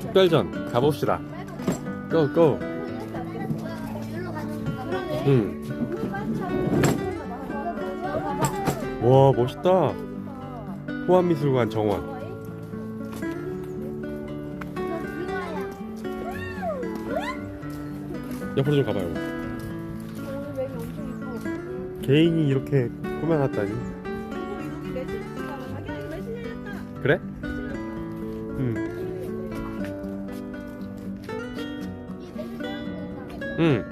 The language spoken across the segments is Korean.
특별전 가봅시다. 고, 고. 응. 와, 멋있다. 호암미술관 정원. 옆으로 좀 가봐요. 개인이 이렇게 꾸며놨다니. 그래? 응. 응.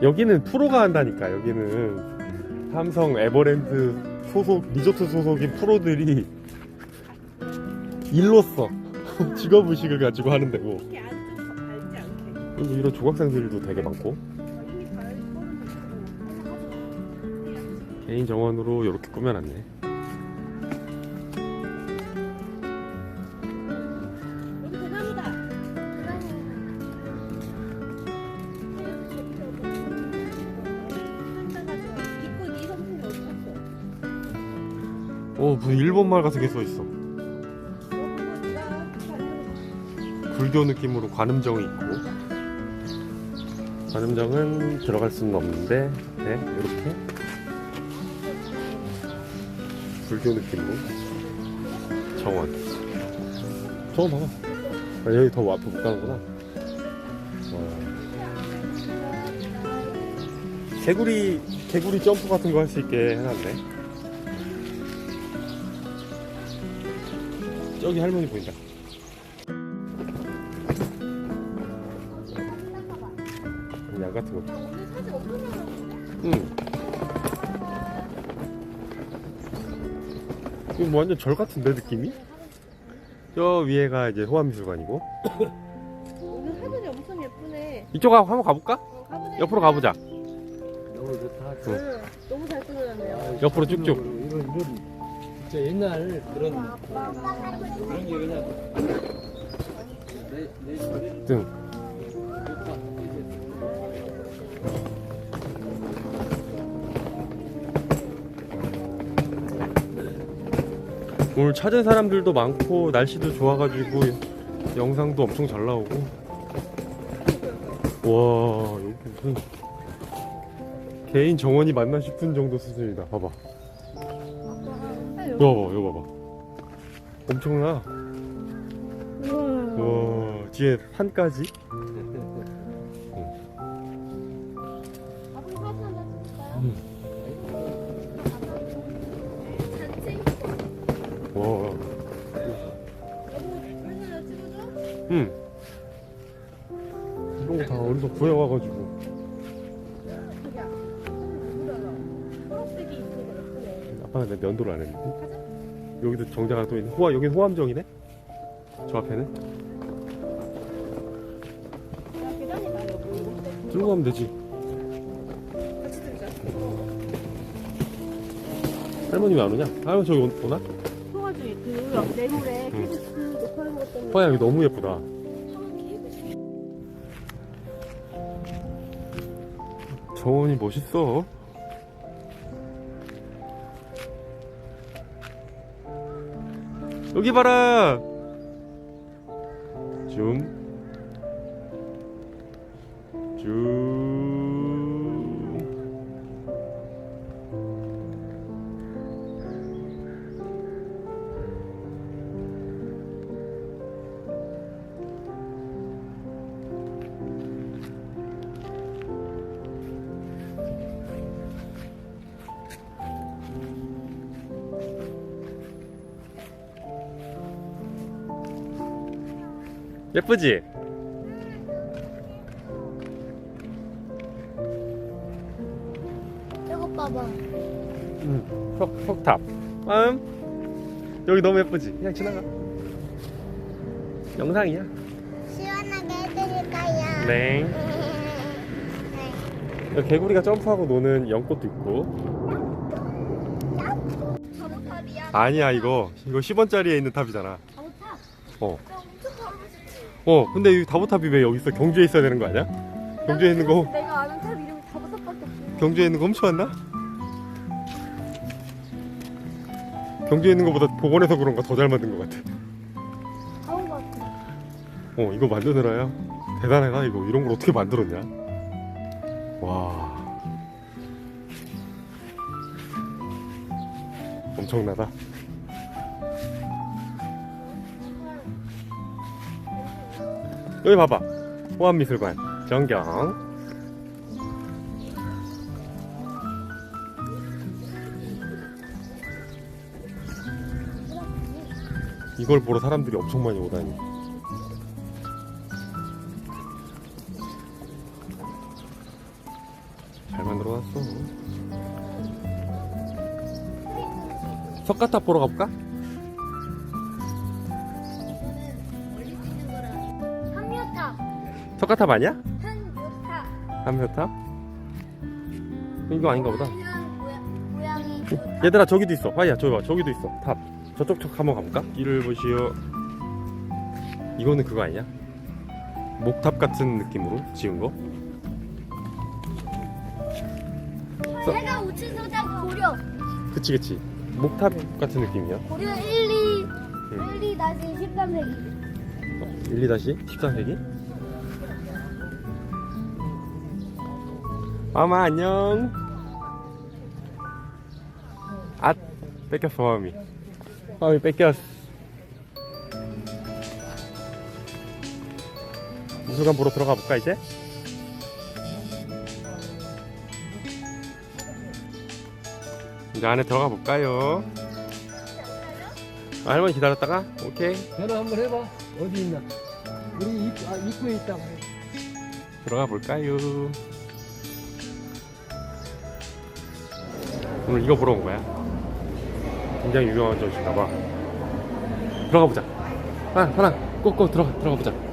여기는 프로가 한다니까. 여기는 삼성 에버랜드 소속 리조트 소속인 프로들이 일로서 직업 의식을 가지고 하는 데고 그리고 이런 조각상들도 되게 많고 개인 정원으로 이렇게 꾸며놨네. 오 무슨 일본 말 같은 게 써 있어. 불교 느낌으로 관음정이 있고. 관음정은 들어갈 수는 없는데 네 이렇게. 불교 느낌으로 정원. 정원 봐봐. 아, 여기 더 앞으로 못 가는구나. 와. 개구리 개구리 점프 같은 거 할 수 있게 해놨네. 저기 할머니 보인다 같은 거. 응. 이거 뭐 완전 절 같은데 느낌이? 저 위에가 이제 호암미술관이고 오늘 하늘이 엄청 예쁘네. 이쪽 한번 가볼까? 어, 가보자. 옆으로 가보자. 너무 좋다. 응. 너무 잘 꾸며놨네요. 옆으로 쭉쭉. 이런 이런 진짜 옛날 그런 그런 게 그냥 내내 소리를 등. 오늘 찾은 사람들도 많고 날씨도 좋아가지고 영상도 엄청 잘 나오고. 와 여기 무슨 개인 정원이 맞나 싶은 정도 수준이다. 봐봐. 이거 봐봐 이거 봐봐. 엄청나. 와. 뒤에 산까지 와 응. 이런 거 다 어디서 구해와가지고. 아빠는 내 면도를 안 했는데. 여기도 정자가 또 있네. 호암 여긴 호암정이네? 저 앞에는? 들고 가면 되지. 할머니 왜안 오냐? 할머니 저기 오- 오나? 그 내물에. 케이스 녹화하는 것 때문에. 호야 여기 너무 예쁘다 정원이 멋있어 여기 봐라 줌 줌. 예쁘지? 이거 봐봐. 응. 석, 석탑. 음. 여기 너무 예쁘지? 그냥 지나가. 영상이야. 시원하게 해드릴까요? 네. 여기 개구리가 점프하고 노는 연꽃도 있고. 아니야, 이거. 이거 10원짜리에 있는 탑이잖아. 바보탑. 어. 나 엄청 근데 이 다보탑이 왜 여기 있어? 경주에 있어야 되는 거 아니야? 경주에 있는 거 내가 아는 탑 이름이 다섯밖에 없어. 경주에 있는 거 훔쳐왔나? 경주에 있는 거보다 복원해서 그런가 더 잘 만든 것 같아. 가온 것 같아. 어 이거 만드느라야 대단하다 이거 이런 걸 어떻게 만들었냐? 와 엄청나다. 여기 봐봐 호암미술관 정경. 이걸 보러 사람들이 엄청 많이 오다니. 잘 만들어 놨어. 석가탑 보러 가볼까? 석가탑 아니야? 한묘탑. 한묘탑? 이거 아닌가 보다. 모양이 얘들아 저기도 있어. 화이야 저기 봐. 저기도 있어. 탑. 저쪽 쪽 한번 가볼까? 길을 보시오. 이거는 그거 아니야? 목탑 같은 느낌으로 지은 거? 써- 내가 우측 소장 고려. 그치 그치. 목탑 같은 느낌이야. 고려 1, 2, 응. 1, 2 다시 13세기. 1, 2 다시 14세기? 마마 안녕. 앗 뺏겼어 마음이. 마음이 뺏겼어. 미술관 보러 들어가 볼까 이제? 이제 안에 들어가 볼까요? 아, 할머니 기다렸다가 오케이 전화 한번 해봐. 어디 있나? 우리 입, 아, 입구에 있다고. 해. 들어가 볼까요? 오늘 이거 보러 온 거야. 굉장히 유명한 전시인가 봐. 들어가 보자. 하나, 하나, 꼭꼭 들어가, 들어가 보자.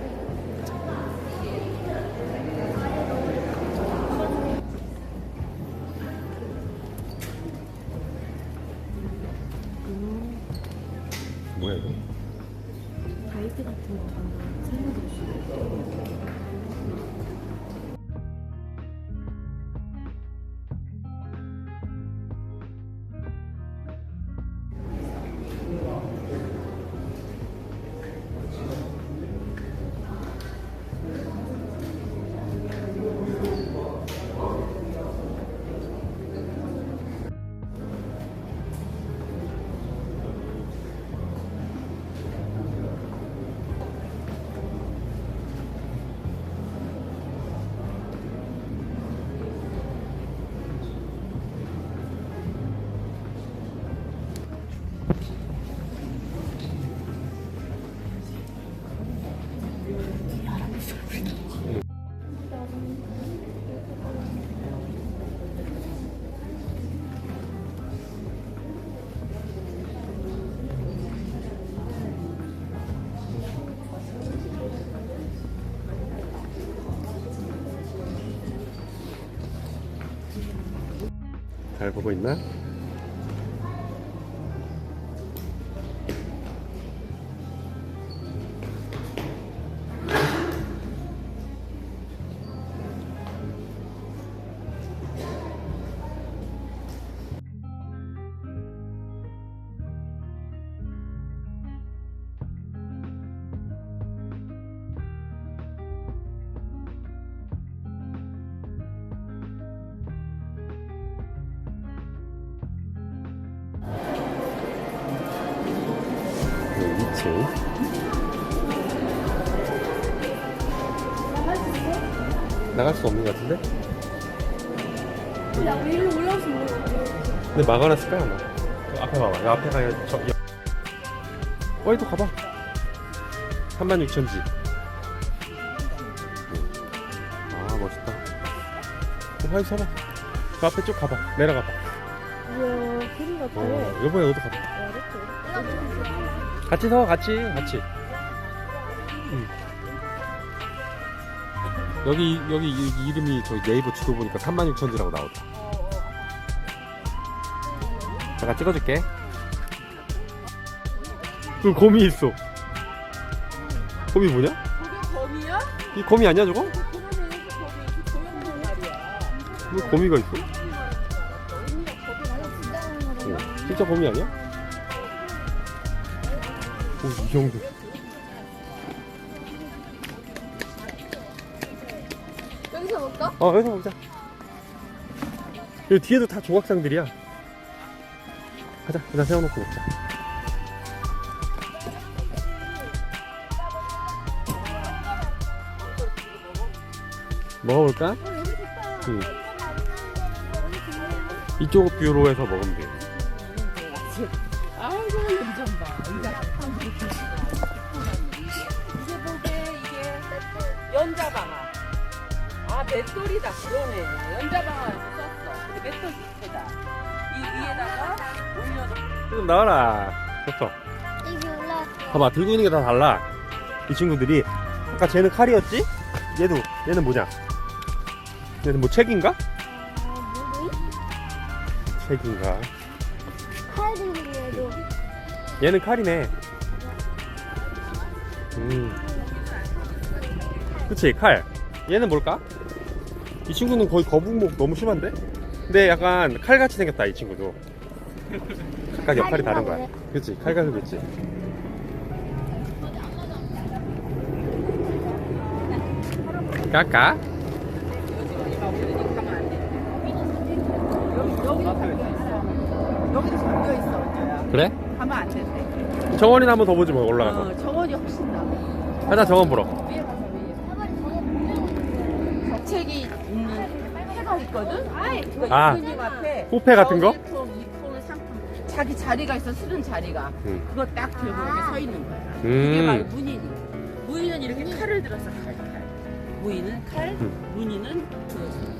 잘 보고 있나? 네, 2층. 나갈 수 없는 것 같은데? 야, 올라올 수 있는 거지. 근데 막아놨을 거야 아마. 그 앞에 봐봐 여 앞에 가야 저 여... 어이 또 가봐. 36,000지. 아 멋있다. 어, 화이 서봐. 그 앞에 쭉 가봐. 내려가봐. 우와 소리 같아. 어 여보야 너도 가봐. 야, 이렇게 같이 서 같이 같이 응. 여기 여기 이- 이름이 저 네이버 지도 보니까 36,000지라고 나오다 잠깐 찍어줄게 그 곰이 있어 곰이 뭐냐? 이 거미 아니야 저거? 그러면 거기 조용한 말이야. 왜 거미가 있어? 진짜 어, 진짜 거미 아니야? 오, 이 정도. 여기서 볼까? 어, 여기서 먹자. 여기 뒤에도 다 조각상들이야. 가자, 일단 세워놓고 먹자. 먹어볼까? 응. 이쪽 뷰로 해서 먹으면 돼. 연장 봐. 이게 보게 이게 연자방아. 아 맷돌이다 그러네. 연자방아 썼어. 근데 맷돌 밑에다. 이 위에다가 올려서 좀 나와라. 됐어. 여기 올라왔어. 봐봐, 들고 있는 게 다 달라. 이 친구들이. 아까 쟤는 칼이었지? 얘도, 얘는 뭐냐? 얘는 뭐 책인가? 책인가? 칼 들고 얘도. 얘는 칼이네. 음. 그치, 칼. 얘는 뭘까? 이 친구는 거의 거북목 너무 심한데? 근데 약간 칼같이 생겼다, 이 친구도. 각각 역할이 다른 거야. 그치. 까까? 여기도 잠겨 있어 언제야. 그래? 정원이나 한번 더 보지 뭐, 올라가서. 어, 정원이 훨씬 나. 가자, 정원 보러. 위에 가서 위에. 적책이 있는 해가 있거든. 그거 아. 앞에. 호패 같은 거? 이품, 이품 상품. 자기 자리가 있어 쓰는 자리가. 응. 그거 딱 들고 이렇게 서 있는 거야. 음. 이게 바로 문인이. 무인은 이렇게 칼을 들어서 칼, 칼. 무인은 칼, 음. 문인은 그.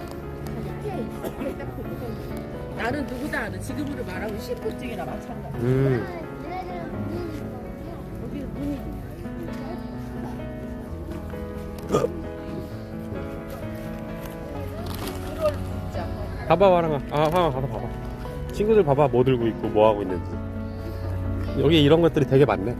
나는 누구다 하는 지금으로 말하면 신분증이나 마찬가지. 음. 봐봐, 화랑아. 아, 화랑아, 가서 봐봐. 친구들 봐봐, 뭐 들고 있고, 뭐 하고 있는지. 여기 이런 것들이 되게 많네.